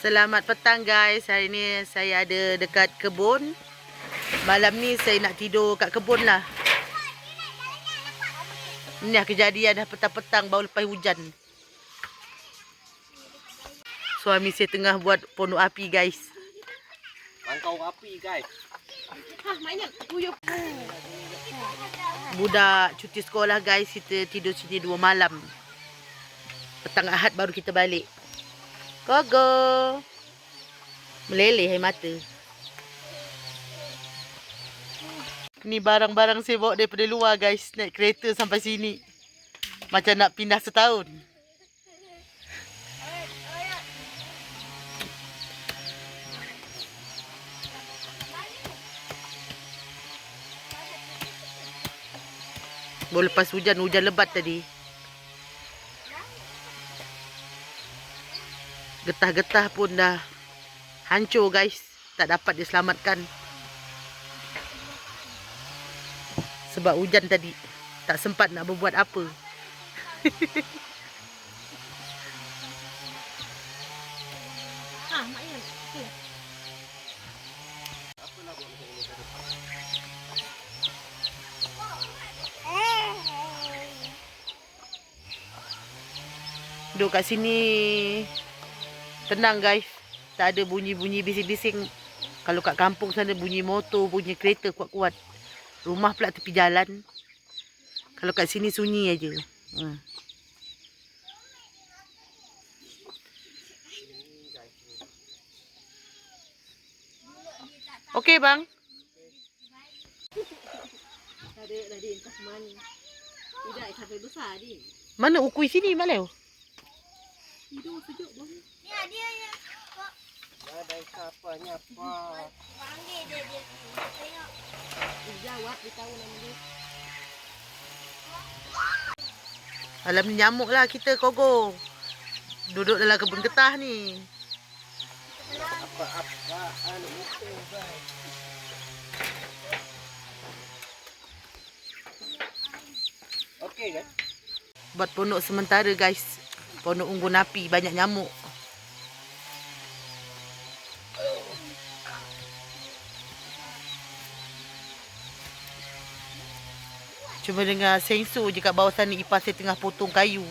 Selamat petang guys. Hari ni saya ada dekat kebun. Malam ni saya nak tidur kat kebun lah. Ini lah kejadian dah petang-petang baru lepas hujan. Suami saya tengah buat pondok api guys. Pangkau api guys. Budak cuti sekolah guys. Kita tidur sini dua malam. Petang Ahad baru kita balik. Gogo. Meleleh mata. Ni barang-barang saya bawa daripada luar guys. Naik kereta sampai sini. Macam nak pindah setahun. Baru lepas hujan, hujan lebat tadi. Getah-getah pun dah hancur guys. Tak dapat diselamatkan. Sebab hujan tadi. Tak sempat nak berbuat apa. Duduk kat sini tenang guys. Tak ada bunyi-bunyi bising-bising. Kalau kat kampung sana bunyi motor, bunyi kereta kuat-kuat. Rumah pula tepi jalan. Kalau kat sini sunyi aja. Hmm. Okey bang. Ada dah di entah mana. Tidak sampai besar di. Mana ukui sini Maleo? Tidur sejuk bang. Ada siapa nyapa. Dia jawab dia tahu nama dia. Alam ni nyamuk lah kita kogo. Duduk dalam kebun getah ni. Apa-apa anu itu guys. Okey guys. Buat pondok sementara guys. Pondok unggun api banyak nyamuk. Cuma dengar sensor je kat bawah sana ipar saya tengah potong kayu.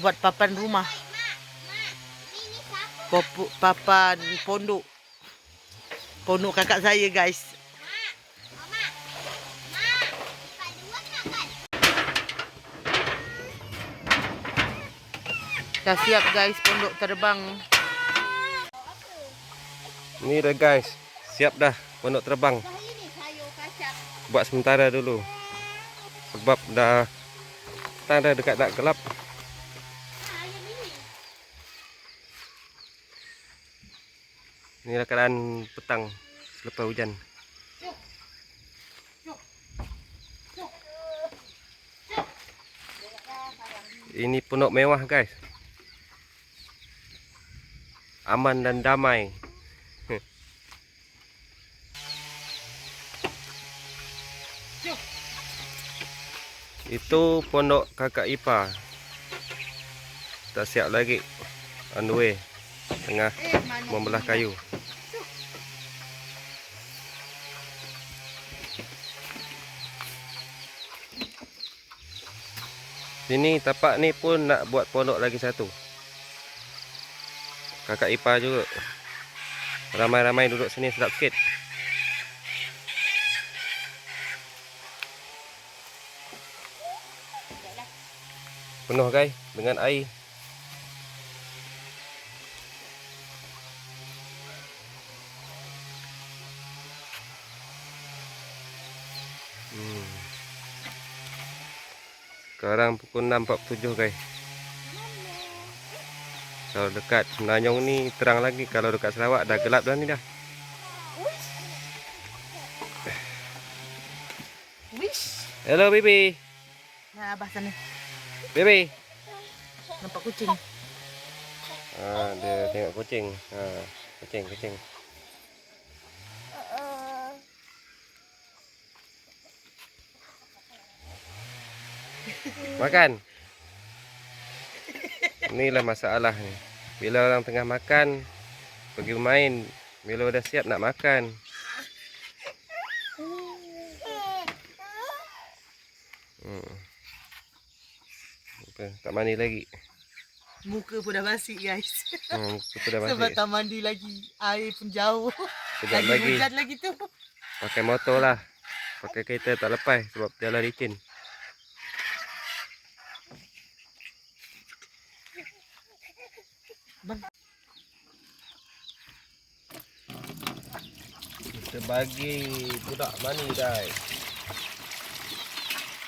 Buat papan rumah. Papan pondok. Pondok kakak saya guys. Dah siap guys pondok terbang. Ni dah guys. Siap dah pondok terbang. Buat sementara dulu. Sebab dah petang dah dekat nak gelap. Inilah keadaan petang selepas hujan. Ini pondok mewah guys. Aman dan damai. Itu pondok kakak Ipa. Tak siap lagi. On the way. Tengah membelah kayu. Sini tapak ni pun nak buat pondok lagi satu. Kakak Ipa juga. Ramai-ramai duduk sini sedap sikit. Penuh guys dengan air. Hmm. Sekarang pukul 6.47 guys. Kalau dekat Semenanjung ni terang lagi. Kalau dekat Sarawak dah gelap dah ni dah. Wish. Hello baby. Nah, abah sana. Baby. Nampak kucing. Ha, dia tengok kucing. Ha, kucing, kucing. Makan. Inilah masalah ni. Bila orang tengah makan, pergi bermain. Bila dah siap nak makan. Hmm. Apa, tak mandi lagi. Muka pun dah basi guys. Hmm, kita dah Sebab mandi. tak mandi lagi. Air pun jauh. Sekejap lagi, lagi. hujan lagi tu. Pakai motor lah. Pakai kereta tak lepas sebab jalan licin. Kita bagi budak mani guys.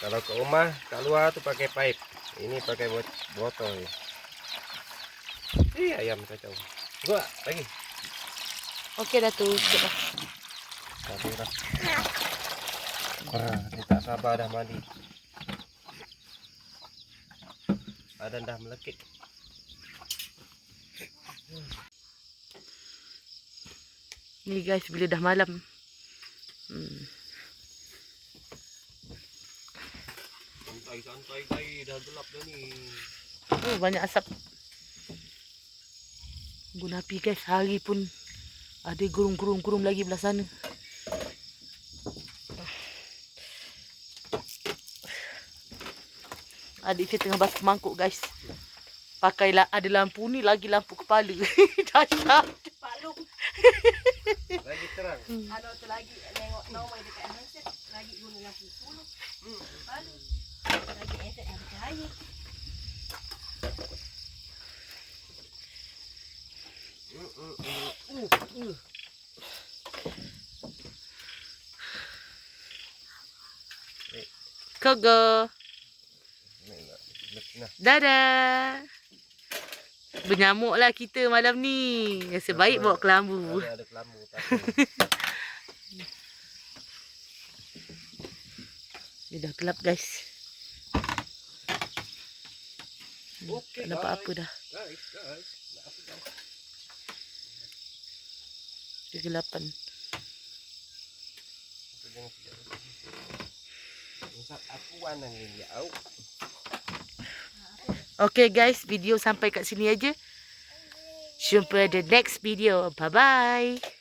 Kalau kat rumah, kat luar tu pakai pipe. Ini pakai bot- botol. Eh ayam kacau. Gua lagi. Okey dah tu. Sikit dah. Sabar dah. Ah, dia tak sabar dah mandi. Badan dah melekit. Ni guys bila dah malam. Hmm. Santai-santai guys, dah gelap dah ni. Oh, banyak asap. Gunung api guys. Hari pun ada gurung-gurung-gurung lagi belah sana. Adik saya tengah basuh mangkuk guys. Pakailah ada lampu ni lagi lampu kepala. Dahsyat. Palung. Lagi terang. Kalau tu lagi tengok normal dekat handset lagi guna lampu suluh. Hmm. Lagi handset yang bercahaya. Kogo. Nah, Dadah. Bernyamuklah kita malam ni. Rasa baik bawa kelambu. ada ada kelambu Dia dah gelap guys. Tak nampak guys. apa dah. guys, guys. Guys? Kegelapan. Aku warna ni ya. Okay guys, video sampai kat sini aja. Jumpa the next video. Bye bye.